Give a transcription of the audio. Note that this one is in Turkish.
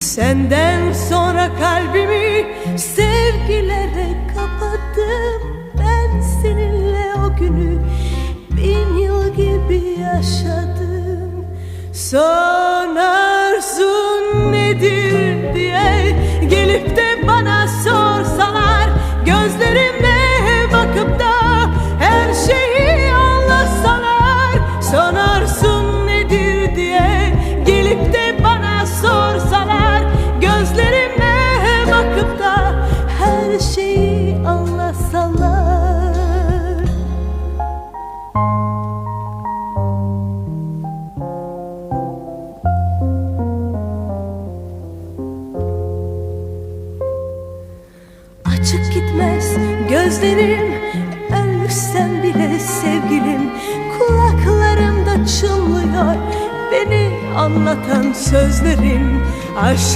Senden sonra kalbimi sevgilere kapattım. Ben seninle o günü bin yıl gibi yaşadım. Son Açık gitmez. Gözlerim Ölsem bile sevgilim. Kulaklarımda çınlıyor Beni anlatan sözlerin Aşk